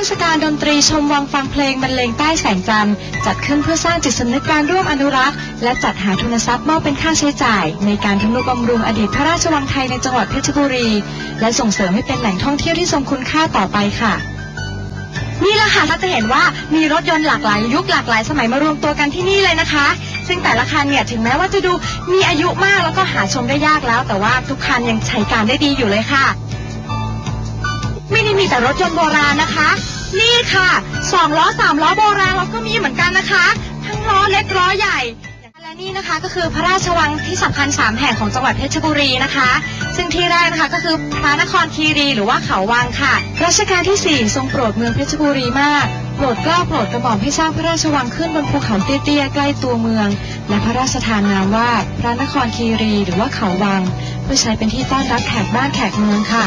ทศกาลดนตรีชมวังฟังเพลงบรรเลงใต้แสงจันทร์จัดขึ้นเพื่อสร้างจิตสำนึกการร่วมอนุรักษ์ และจัดหาทุนทรัพย์มอบเป็นค่าใช้จ่าย ในการทำนุบำรุงอดีตพระราชวังไทยในจังหวัดเพชรบุรี และส่งเสริมให้เป็นแหล่งท่องเที่ยวที่ทรงคุณค่าต่อไปค่ะนี่แหละค่ะถ้าจะเห็นว่ามีรถยนต์หลากหลายยุคหลากหลายสมัยมารวมตัวกันที่นี่เลยนะคะ ซึ่งแต่ละคันเนี่ยถึงแม้ว่าจะดูมีอายุมากแล้วก็หาชมได้ยากแล้ว แต่ว่าทุกคันยังใช้การได้ดีอยู่เลยค่ะ ไม่ได้มีแต่รถยนต์โบราณนะคะ นี่ค่ะสองล้อสามล้อโบราณเราก็มีเหมือนกันนะคะ ทั้งล้อเล็กล้อใหญ่และนี่นะคะก็คือพระราชวังที่สำคัญสามแห่งของจังหวัดเพชรบุรีนะคะ ซึ่งที่แรกนะคะก็คือพระนครคีรีหรือว่าเขาวังค่ะรัชกาลที่ 4 ทรงโปรดเมืองเพชรบุรีมาก ปรดเกล้าโปรดกระหม่อมให้สร้างพระราชวังขึ้นบนภูเขาเตี้ยๆใกล้ตัวเมือง และพระราชทานนามว่าพระนครคีรีหรือว่าเขาวัง เพื่อใช้เป็นที่ต้อนรับแขกบ้านแขกเมืองค่ะ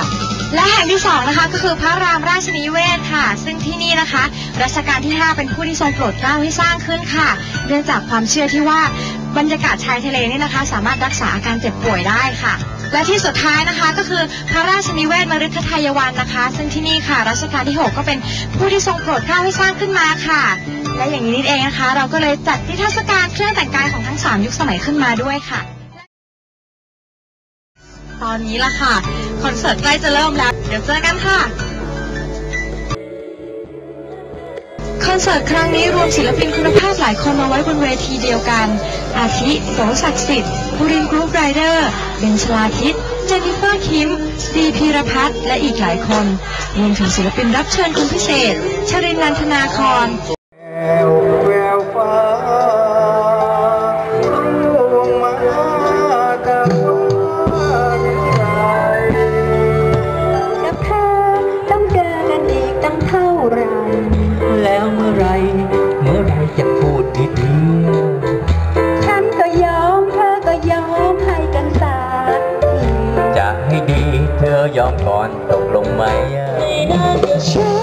และแห่งที่สองนะคะก็คือพระรามราชนิเวศค่ะ ซึ่งที่นี่นะคะ รัชกาลที่ 5 เป็นผู้ที่ทรงโปรดเกล้าให้สร้างขึ้นค่ะเนื่องจากความเชื่อที่ว่าบรรยากาศชายทะเลนี่นะคะ สามารถรักษาอาการเจ็บป่วยได้ค่ะ และที่สุดท้ายนะคะก็คือพระราชนิเวศมฤคทายวันนะคะ ซึ่งที่นี่ค่ะรัชกาลที่ 6 ก็เป็นผู้ที่ทรงโปรดเกล้าให้สร้างขึ้นมาค่ะ และอย่างนี้นี่เองนะคะ เราก็เลยจัดนิทรรศการเครื่องแต่งกายของทั้ง 3 ยุคสมัยขึ้นมาด้วยค่ะ ตอนนี้ละค่ะคอนเสิร์ตใกล้จะเริ่มแล้ว เดี๋ยวเจอกันค่ะคอนเสิร์ตครั้งนี้รวมศิลปินคุณภาพหลายคนมาไว้บนเวทีเดียวกัน อาทิโสศักดิ์สิทธิ์ภูรินกรุ๊ปไรเดอร์ เบนชลาทิศ เจนนิเฟอร์คิมสตีพีรพัฒน์และอีกหลายคนรวมถึงศิลปินรับเชิญคนพิเศษชรินันทนาคร น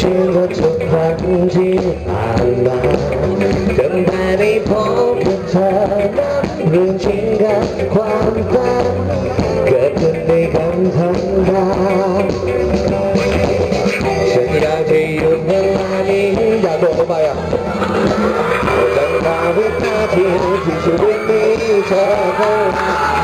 ฉันนั้นยังรำพันเมื่อเราลำพังจะทชื่อว่าทุกครั้งที่ผ่านมาจนได้ได้พบกับเธอนั้นเรื่องจริงกับความฝันเกิดขึ้นในกันทั้งดาฉันอยากจะหยุดเวลานี้อยากโดดลงไปอะตั้งแต่วินาทีที่ชีวิตนี้เธอเข้ามา